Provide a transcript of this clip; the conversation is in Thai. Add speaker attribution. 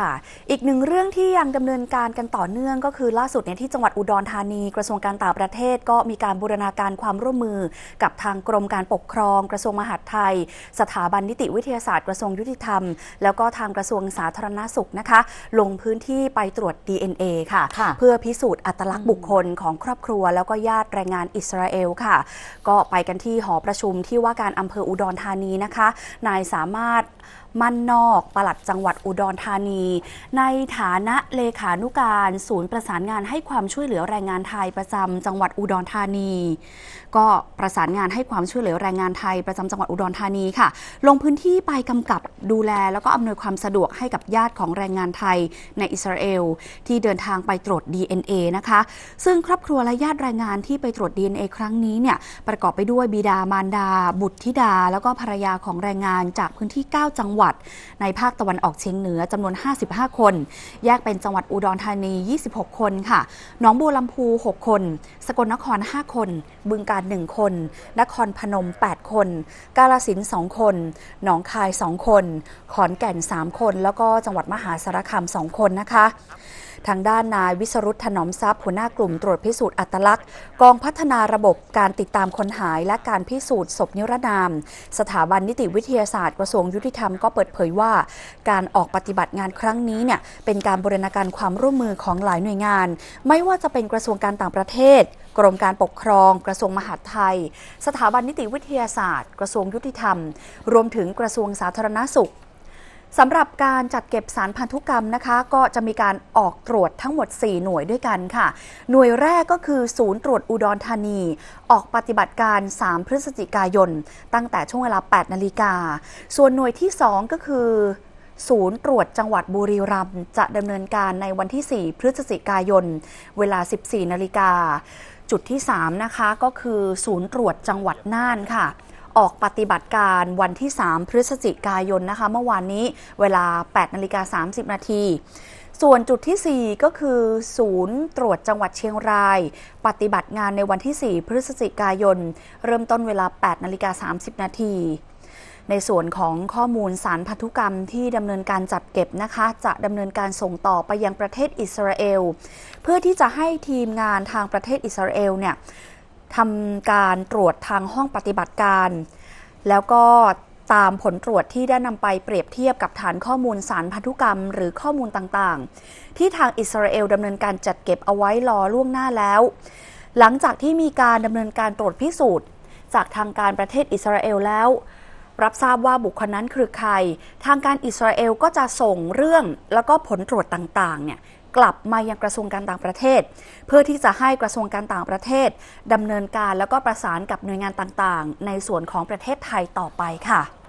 Speaker 1: ค่ะ อีกหนึ่งเรื่องที่ยังดำเนินการกันต่อเนื่องก็คือล่าสุดเนี่ยที่จังหวัดอุดรธานี กระทรวงการต่างประเทศก็มีการบูรณาการความร่วมมือ กับทางกรมการปกครอง กระทรวงมหาดไทย สถาบันนิติวิทยาศาสตร์กระทรวงยุติธรรม แล้วก็ทางกระทรวงสาธารณสุขนะคะ ลงพื้นที่ไปตรวจ DNA ค่ะ
Speaker 2: ค่ะ
Speaker 1: เพื่อพิสูจน์อัตลักษณ์บุคคลของครอบครัว แล้วก็ญาติแรงงานอิสราเอลค่ะ ก็ไปกันที่หอประชุมที่ว่าการอำเภออุดรธานีนะคะ นายสามารถมั่นนอกปลัดจังหวัดอุดรธานีในฐานะเลขานุการศูนย์ประสานงานให้ความช่วยเหลือแรงงานไทยประจำจังหวัดอุดรธานี ก็ประสานงานให้ความช่วยเหลือแรงงานไทยประจำจังหวัดอุดรธานีค่ะ ลงพื้นที่ไปกำกับดูแล แล้วก็อำนวยความสะดวกให้กับญาติของแรงงานไทยในอิสราเอลที่เดินทางไปตรวจ DNA นะคะ ซึ่งครอบครัวและญาติแรงงานที่ไปตรวจ DNA ครั้งนี้เนี่ยประกอบไปด้วยบิดามารดา บุตรธิดา แล้วก็ภรรยาของแรงงานจากพื้นที่ 9 จังหวัด ในภาคตะวันออกเฉียงเหนือจำนวน55 คน แยกเป็นจังหวัดอุดรธานี 26 คนค่ะหนองบัวลำพู 6 คน สกลนคร 5 คน บึงกาฬ 1 คน นครพนม 8 คน กาฬสินธุ์2คน หนองคาย 2 คน ขอนแก่น 3 คน แล้วก็จังหวัดมหาสารคาม 2 คนนะคะ ทางด้านนายวิสรุตถนอมทรัพย์หัวหน้ากลุ่มตรวจพิสูจน์อัตลักษณ์ กองพัฒนาระบบการติดตามคนหายและการพิสูจน์ศพนิรนาม สถาบันนิติวิทยาศาสตร์กระทรวงยุติธรรมก็เปิดเผยว่า การออกปฏิบัติงานครั้งนี้เนี่ยเป็นการบริณาการความร่วมมือของหลายหน่วยงาน ไม่ว่าจะเป็นกระทรวงการต่างประเทศกรมการปกครอง กระทรวงมหาดไทย สถาบันนิติวิทยาศาสตร์ กระทรวงยุติธรรม รวมถึงกระทรวงสาธารณสุข สำหรับการจัดเก็บสารพันธุกรรมนะคะ ก็จะมีการออกตรวจทั้งหมด 4 หน่วยด้วยกันค่ะ หน่วยแรกก็คือศูนย์ตรวจอุดรธานี ออกปฏิบัติการ 3 พฤศจิกายน ตั้งแต่ช่วงเวลา 8 นาฬิกา ส่วนหน่วยที่ 2 ก็คือศูนย์ตรวจจังหวัดบุรีรัมย์จะดำเนินการในวันที่ 4 พฤศจิกายน เวลา 14 นาฬิกา จุดที่ 3 นะคะก็คือศูนย์ตรวจจังหวัดน่านค่ะ ออกปฏิบัติการวันที่ 3 พฤศจิกายนนะคะ เมื่อวานนี้เวลา 8นาฬิกา30 นาทีส่วนจุดที่ 4 ก็คือ ศูนย์ตรวจจังหวัดเชียงราย ปฏิบัติงานในวันที่ 4 พฤศจิกายน เริ่มต้นเวลา 8นาฬิกา30 นาทีในส่วนของข้อมูลสารพันธุกรรมที่ดำเนินการจัดเก็บนะคะ จะดำเนินการส่งต่อไปยังประเทศอิสราเอล เพื่อที่จะให้ทีมงานทางประเทศอิสราเอลเนี่ย ทำการตรวจทางห้องปฏิบัติการ แล้วก็ตามผลตรวจที่ได้นำไปเปรียบเทียบกับฐานข้อมูลสารพันธุกรรม หรือข้อมูลต่างๆ ที่ทางอิสราเอลดำเนินการจัดเก็บเอาไว้รอล่วงหน้าแล้ว หลังจากที่มีการดำเนินการตรวจพิสูจน์ จากทางการประเทศอิสราเอลแล้ว รับทราบว่าบุคคลนั้นคือใคร ทางการอิสราเอลก็จะส่งเรื่องแล้วก็ผลตรวจต่างๆเนี่ยกลับมายังกระทรวงการต่างประเทศ เพื่อที่จะให้กระทรวงการต่างประเทศดำเนินการแล้วก็ประสานกับหน่วยงานต่างๆ ในส่วนของประเทศไทยต่อไปค่ะ